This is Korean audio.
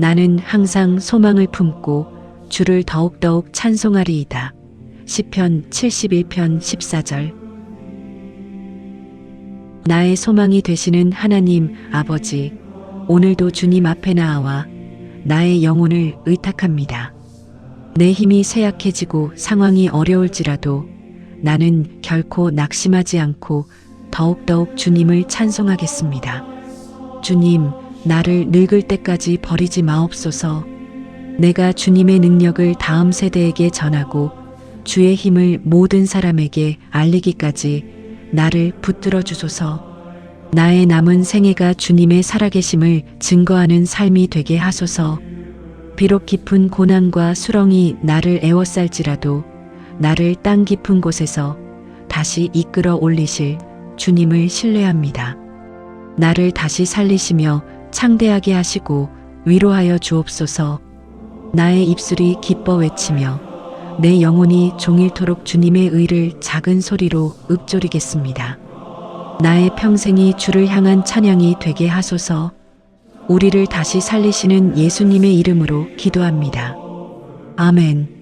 나는 항상 소망을 품고 주를 더욱더욱 찬송하리이다. 시편 71편 14절 나의 소망이 되시는 하나님 아버지 오늘도 주님 앞에 나아와 나의 영혼을 의탁합니다. 내 힘이 쇠약해지고 상황이 어려울지라도 나는 결코 낙심하지 않고 더욱더욱 주님을 찬송하겠습니다. 주님, 나를 늙을 때까지 버리지 마옵소서. 내가 주님의 능력을 다음 세대에게 전하고 주의 힘을 모든 사람에게 알리기까지 나를 붙들어 주소서. 나의 남은 생애가 주님의 살아계심을 증거하는 삶이 되게 하소서. 비록 깊은 고난과 수렁이 나를 애워쌀지라도 나를 땅 깊은 곳에서 다시 이끌어 올리실 주님을 신뢰합니다. 나를 다시 살리시며 창대하게 하시고 위로하여 주옵소서. 나의 입술이 기뻐 외치며 내 영혼이 종일토록 주님의 의를 작은 소리로 읊조리겠습니다. 나의 평생이 주를 향한 찬양이 되게 하소서. 우리를 다시 살리시는 예수님의 이름으로 기도합니다. 아멘.